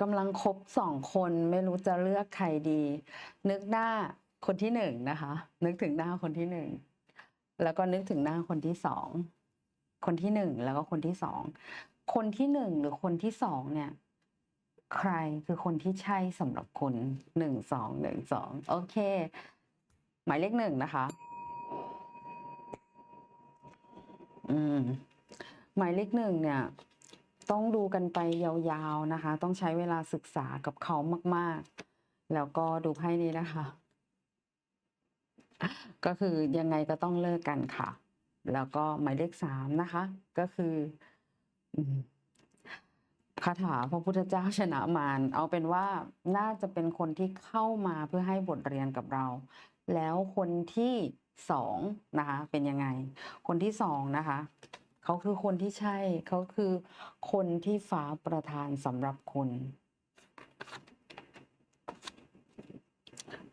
กำลังคบสองคนไม่รู้จะเลือกใครดี นึกหน้าคนที่หนึ่งนะคะ นึกถึงหน้าคนที่หนึ่งแล้วก็นึกถึงหน้าคนที่สองคนที่หนึ่งแล้วก็คนที่สองคนที่หนึ่งหรือคนที่สองเนี่ย ใครคือคนที่ใช่สำหรับคุณหนึ่งสองหนึ่งสองโอเค หมายเลขหนึ่งนะคะ อืมหมายเลขหนึ่งเนี่ย ต้องดูกันไปยาวๆนะคะ ต้องใช้เวลาศึกษากับเขามาก ๆ แล้วก็ดูไพ่นี้นะคะ ก็คือยังไงก็ต้องเลิกกันค่ะ แล้วก็หมายเลขสามนะคะ ก็คือคาถาพระพุทธเจ้าชนะมารเอาเป็นว่าน่าจะเป็นคนที่เข้ามาเพื่อให้บทเรียนกับเรา แล้วคนที่สองนะคะ เป็นยังไง คนที่สองนะคะ เขาคือคนที่ใช่ เขาคือคนที่ฟ้าประทานสำหรับคุณ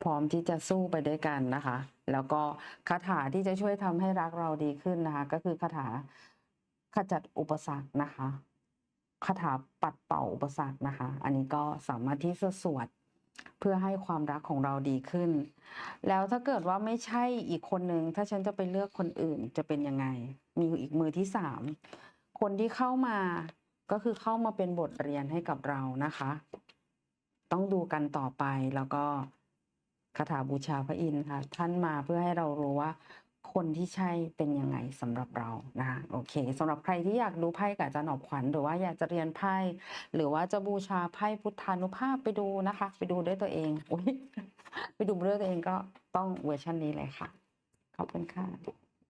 พร้อมที่จะสู้ไปด้วยกันนะคะ แล้วก็คาถาที่จะช่วยทำให้รักเราดีขึ้นนะคะ ก็คือคาถาขจัดอุปสรรคนะคะคาถาปัดเป่าอุปสรรคนะคะ อันนี้ก็สามารถที่จะสวด พื่อให้ความรักของเราดีขึ้น แล้วถ้าเกิดว่าไม่ใช่อีกคนนึง ถ้าฉันจะไปเลือกคนอื่นจะเป็นยังไง มีอีกมือที่สามคนที่เข้ามาก็คือเข้ามาเป็นบทเรียนให้กับเรานะคะ ต้องดูกันต่อไปแล้วก็คาถาบูชาพระอินทร์ค่ะ ท่านมาเพื่อให้เรารู้ว่า คนที่ใช่เป็นยังไงสำหรับเรานะคะโอเคสำหรับใครที่อยากดูไพ่กับอาจารย์หนอบขวัญหรือว่าอยากจะเรียนไพ่หรือว่าจะบูชาไพ่พุทธานุภาพไปดูนะคะ ไปดูด้วยตัวเองอุ๊ยไปดูด้วยตัวเองก็ต้องเวอร์ชันนี้เลยค่ะ ขอบคุณค่ะ